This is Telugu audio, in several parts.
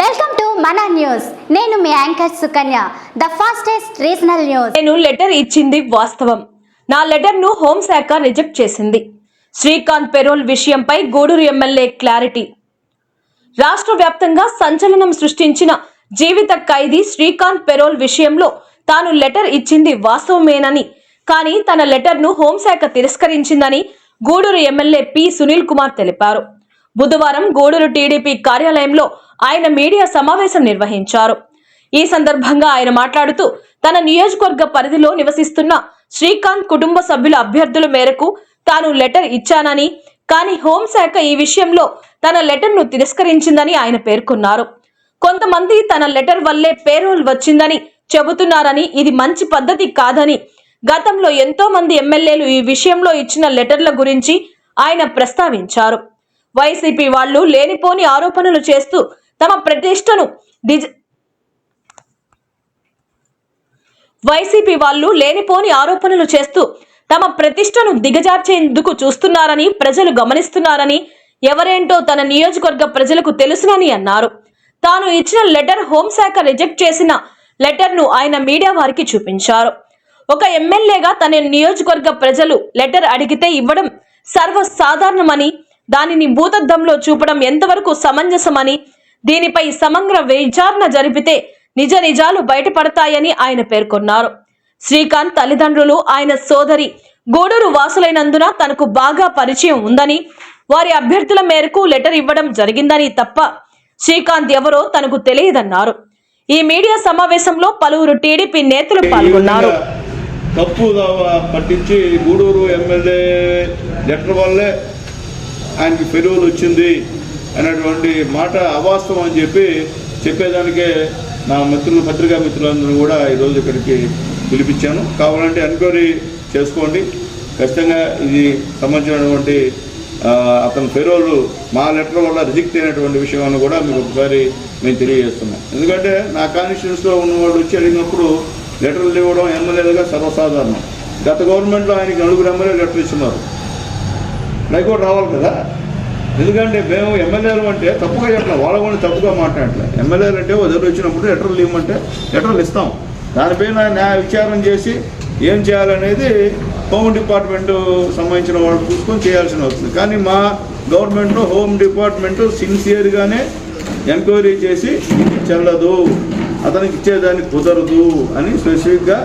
వెల్కమ్ టు మన న్యూస్. నేను మీ anchor Sukanya the fastest regional news. నేను లెటర్ ఇచ్చింది వాస్తవం. నా లెటర్ను హోంశాఖ రిజెక్ట్ చేసింది. శ్రీకాంత్ పెరోల్ విషయంపై గూడూరు ఎమ్మెల్యే క్లారిటీ. రాష్ట్ర వ్యాప్తంగా సంచలనం సృష్టించిన జీవిత ఖైదీ శ్రీకాంత్ పెరోల్ విషయంలో తాను లెటర్ ఇచ్చింది వాస్తవమేనని కానీ తన లెటర్ను హోంశాఖ తిరస్కరించిందని గూడూరు ఎమ్మెల్యే పి సునీల్ కుమార్ తెలిపారు. బుధవారం గూడూరు టీడీపీ కార్యాలయంలో ఆయన మీడియా సమావేశం నిర్వహించారు. ఈ సందర్భంగా ఆయన మాట్లాడుతూ తన నియోజకవర్గ పరిధిలో నివసిస్తున్న శ్రీకాంత్ కుటుంబ సభ్యుల అభ్యర్థుల మేరకు తాను లెటర్ ఇచ్చానని కానీ హోంశాఖ ఈ విషయంలో తన లెటర్ను తిరస్కరించిందని ఆయన పేర్కొన్నారు. కొంతమంది తన లెటర్ వల్లే పేరోల్ వచ్చిందని చెబుతున్నారని ఇది మంచి పద్ధతి కాదని గతంలో ఎంతో మంది ఎమ్మెల్యేలు ఈ విషయంలో ఇచ్చిన లెటర్ల గురించి ఆయన ప్రస్తావించారు. వైసీపీ వాళ్ళు లేనిపోని ఆరోపణలు చేస్తూ తమ ప్రతిష్టను డిజ వైసీపీ వాళ్ళు లేనిపోని ఆరోపణలు చేస్తూ తమ ప్రతిష్టను దిగజార్చేందుకు చూస్తున్నారని ప్రజలు గమనిస్తున్నారని ఎవరేంటో తన నియోజకవర్గ ప్రజలకు తెలుసునని అన్నారు. తాను ఇచ్చిన లెటర్ హోంశాఖ రిజెక్ట్ చేసిన లెటర్ను ఆయన మీడియా వారికి చూపించారు. ఒక ఎమ్మెల్యేగా తన నియోజకవర్గ ప్రజలు లెటర్ అడిగితే ఇవ్వడం సర్వసాధారణమని దానిని భూతద్దంలో చూపడం ఎంతవరకు సమంజసమని దీనిపై సమగ్ర విచారణ జరిపితే నిజ నిజాలు బయటపడతాయని ఆయన పేర్కొన్నారు. శ్రీకాంత్ తల్లిదండ్రులు ఆయన సోదరి గూడూరు వాసులైనందున తనకు బాగా పరిచయం ఉందని వారి అభ్యర్థుల మేరకు లెటర్ ఇవ్వడం జరిగిందని తప్ప శ్రీకాంత్ ఎవరో తనకు తెలియదన్నారు. ఈ మీడియా సమావేశంలో పలువురు టీడీపీ నేతలు పాల్గొన్నారు. తప్పు పట్టించి గూడూరు ఎమ్మెల్యే లెటర్ వల్లే ఆయనకి పెరుగులు వచ్చింది. అనేటువంటి మాట అవాస్తవం అని చెప్పి చెప్పేదానికే నా మిత్రులు పత్రికా మిత్రులందరూ కూడా ఈరోజు ఇక్కడికి పిలిపించాను. కావాలంటే ఎంక్వైరీ చేసుకోండి. ఖచ్చితంగా ఇది సంబంధించినటువంటి అతని పేరోలు మా లెటర్ వల్ల రిజెక్ట్ అయినటువంటి విషయాన్ని కూడా మీకు ఒకసారి మేము తెలియజేస్తున్నాం. ఎందుకంటే నా కాన్స్టిట్యూన్స్లో ఉన్న వాళ్ళు వచ్చి అడిగినప్పుడు లెటర్లు ఇవ్వడం ఎమ్మెల్యేలుగా సర్వసాధారణం. గత గవర్నమెంట్లో ఆయనకి నలుగురు ఎమ్మెల్యే లెటర్ ఇస్తున్నారు. హైకోర్టు రావాలి కదా? ఎందుకంటే మేము ఎమ్మెల్యేలు అంటే తప్పుగా చెప్పలే. వాళ్ళ కూడా తప్పుగా మాట్లాడలే ఎమ్మెల్యేలు అంటే వదిలి వచ్చినప్పుడు లెటర్లు ఇవ్వమంటే లెటర్లు ఇస్తాం. దానిపైన న్యాయ విచారం చేసి ఏం చేయాలనేది హోమ్ డిపార్ట్మెంట్ సంబంధించిన వాళ్ళు చూసుకొని చేయాల్సిన వస్తుంది. కానీ మా గవర్నమెంట్లో హోమ్ డిపార్ట్మెంట్ సిన్సియర్గానే ఎంక్వైరీ చేసి చెల్లదు అతనికి ఇచ్చేదానికి కుదరదు అని స్పెసిఫిక్గా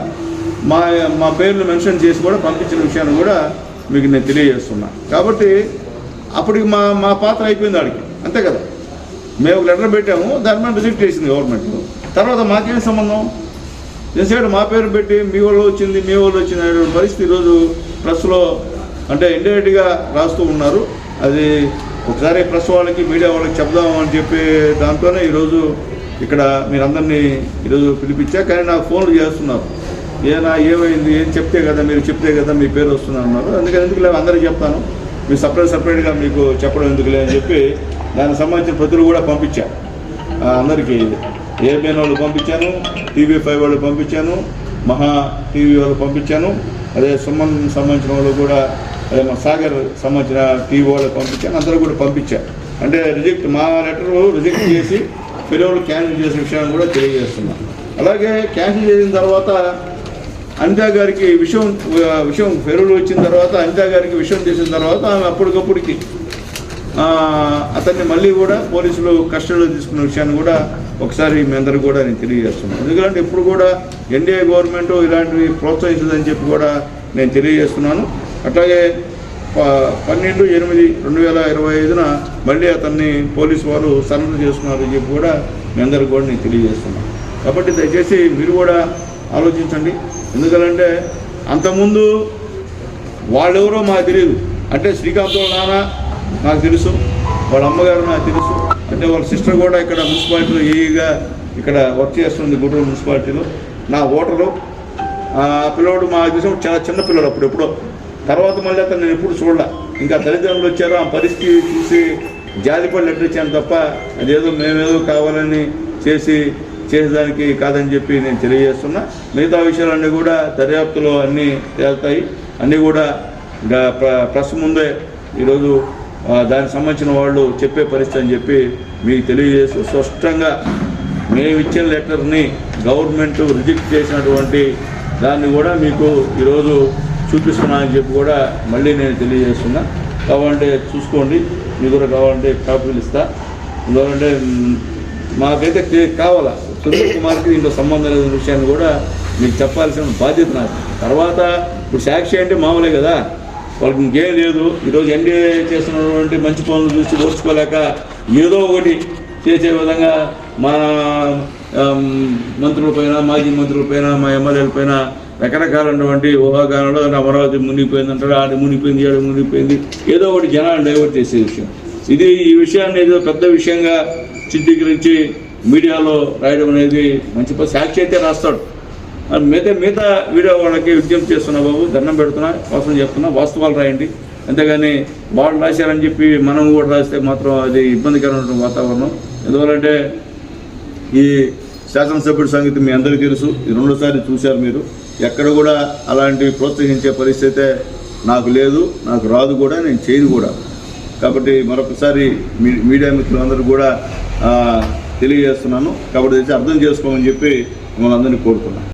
మా మా పేర్లు మెన్షన్ చేసి కూడా పంపించిన విషయాన్ని కూడా మీకు నేను తెలియజేస్తున్నా. కాబట్టి అప్పటికి మా మా పాత్ర అయిపోయింది ఆడికి. అంతే కదా? మేము ఒక లెటర్ పెట్టాము దాని మీద రిజెక్ట్ చేసింది గవర్నమెంట్ తర్వాత మాకేం సంబంధం? ఎంతసేపు మా పేరు పెట్టి మీ వాళ్ళు వచ్చింది మీ వాళ్ళు వచ్చింది అనే పరిస్థితి ఈరోజు ప్రెస్లో అంటే ఇండైరెక్ట్గా రాస్తూ ఉన్నారు. అది ఒకసారి ప్రెస్ వాళ్ళకి మీడియా వాళ్ళకి చెప్దాం అని చెప్పి దాంతోనే ఈరోజు ఇక్కడ మీరందరినీ ఈరోజు పిలిపించా. కానీ నాకు ఫోన్లు చేస్తున్నారు. ఏనా ఏమైంది ఏం చెప్తే కదా మీరు చెప్తే కదా మీ పేరు వస్తుంది అన్నారు అందుకని ఎందుకు లేదు అందరికీ చెప్తాను. మీరు సపరేట్ సపరేట్గా మీకు చెప్పడం ఎందుకులే అని చెప్పి దానికి సంబంధించిన ప్రతులు కూడా పంపించా. అందరికీ ఏబిఎన్ వాళ్ళు పంపించాను టీవీ ఫైవ్ వాళ్ళు పంపించాను మహా టీవీ వాళ్ళు పంపించాను అదే సుమన్ సంబంధించిన వాళ్ళు కూడా అదే మా సాగర్ సంబంధించిన టీవీ వాళ్ళు పంపించాను అందరూ కూడా పంపించాను అంటే రిజెక్ట్ మా లెటర్ రిజెక్ట్ చేసి పిల్లలు క్యాన్సిల్ చేసిన విషయాన్ని కూడా తెలియజేస్తున్నాను అలాగే క్యాన్సిల్ చేసిన తర్వాత అనితా గారికి విషయం విషయం ఫెరువులు వచ్చిన తర్వాత అనితా గారికి విషయం చేసిన తర్వాత ఆమె అప్పటికప్పటికి అతన్ని మళ్ళీ కూడా పోలీసులు కస్టడీలో తీసుకున్న విషయాన్ని కూడా ఒకసారి మీ అందరికి కూడా నేను తెలియజేస్తున్నాను. ఎందుకంటే ఇప్పుడు కూడా ఎన్డీఏ గవర్నమెంట్ ఇలాంటివి ప్రోత్సహిస్తుందని చెప్పి కూడా నేను తెలియజేస్తున్నాను. అట్లాగే ప- పన్నెండు ఎనిమిది రెండు వేల ఇరవై ఐదున మళ్ళీ అతన్ని పోలీసు వారు సరెండర్ చేస్తున్నారు అని చెప్పి కూడా మీ అందరికి కూడా నేను తెలియజేస్తున్నాను. కాబట్టి దయచేసి మీరు కూడా ఆలోచించండి. ఎందుకంటే అంతకుముందు వాళ్ళెవరో మాకు తెలియదు. అంటే శ్రీకాంత్ వాళ్ళ నాన్న నాకు తెలుసు వాళ్ళ అమ్మగారు నాకు తెలుసు. అంటే వాళ్ళ సిస్టర్ కూడా ఇక్కడ మున్సిపాలిటీలో ఏఈగా ఇక్కడ వర్క్ చేస్తుంది గుంటూరు మున్సిపాలిటీలో. నా ఓటరు ఆ పిల్లోడు మా దేశం చాలా చిన్న పిల్లడు అప్పుడు ఎప్పుడో. తర్వాత మళ్ళీ అతను నేను ఎప్పుడు చూడలే. ఇంకా తల్లిదండ్రులు వచ్చారు ఆ పరిస్థితి చూసి జాలిపడి లెటర్ ఇచ్చాను తప్ప అదేదో మేమేదో కావాలని చేసి చేసేదానికి కాదని చెప్పి నేను తెలియజేస్తున్నా. మిగతా విషయాలన్నీ కూడా దర్యాప్తులో అన్నీ తేలుతాయి. అన్నీ కూడా ప్రస్ ప్రెస్ ముందే ఈరోజు దానికి సంబంధించిన వాళ్ళు చెప్పే పరిస్థితి అని చెప్పి మీకు తెలియజేస్తూ స్పష్టంగా మేము ఇచ్చిన లెటర్ని గవర్నమెంట్ రిజెక్ట్ చేసినటువంటి దాన్ని కూడా మీకు ఈరోజు చూపిస్తున్నానని చెప్పి కూడా మళ్ళీ నేను తెలియజేస్తున్నా. కావాలంటే చూసుకోండి. మీకు కూడా కావాలంటే కాపీలు ఇస్తా. ఎందుకంటే మాకైతే కావాలా? సునీల్ కుమార్కి దీంట్లో సంబంధం లేని విషయాన్ని కూడా మీకు చెప్పాల్సిన బాధ్యత నాకు తర్వాత ఇప్పుడు సాక్షి అంటే మామూలే కదా. వాళ్ళకి ఇంకేం లేదు. ఈరోజు ఎన్డీఏ చేస్తున్నటువంటి మంచి పనులు చూసి ఓర్చుకోలేక ఏదో ఒకటి చేసే విధంగా మా మంత్రుల పైన మాజీ మంత్రుల పైన మా ఎమ్మెల్యేల పైన రకరకాలైనటువంటి ఊహాగానంలో అమరావతి మునిగిపోయింది అంటారు ఆడ మునిగిపోయింది ఆడ మునిగిపోయింది. ఏదో ఒకటి జనాలు డైవర్ట్ చేసే విషయం. ఇది ఈ విషయాన్ని ఏదో పెద్ద విషయంగా చిత్రీకరించి మీడియాలో రాయడం అనేది మంచి పని సాక్షి అయితే రాస్తాడు. మిగతా మిగతా వీడియో వాళ్ళకి విజ్ఞప్తి చేస్తున్నా బాబు దండం పెడుతున్నా కోసం చెప్తున్నా వాస్తవాలు రాయండి. అంతేగాని వాళ్ళు రాశారని చెప్పి మనం కూడా రాస్తే మాత్రం అది ఇబ్బందికరమైన వాతావరణం. ఎందువల్లంటే ఈ శాసనసభ్యుడి సంగతి మీ అందరికీ తెలుసు. రెండోసారి చూశారు మీరు. ఎక్కడ కూడా అలాంటివి ప్రోత్సహించే పరిస్థితి నాకు లేదు నాకు రాదు కూడా నేను చేయను కూడా. కాబట్టి మరొకసారి మీ మీడియా మిత్రులందరూ కూడా తెలియజేస్తున్నాను. కాబట్టి ఇది అర్థం చేసుకోమని చెప్పి మిమ్మల్ని అందరినీ కోరుతున్నాను.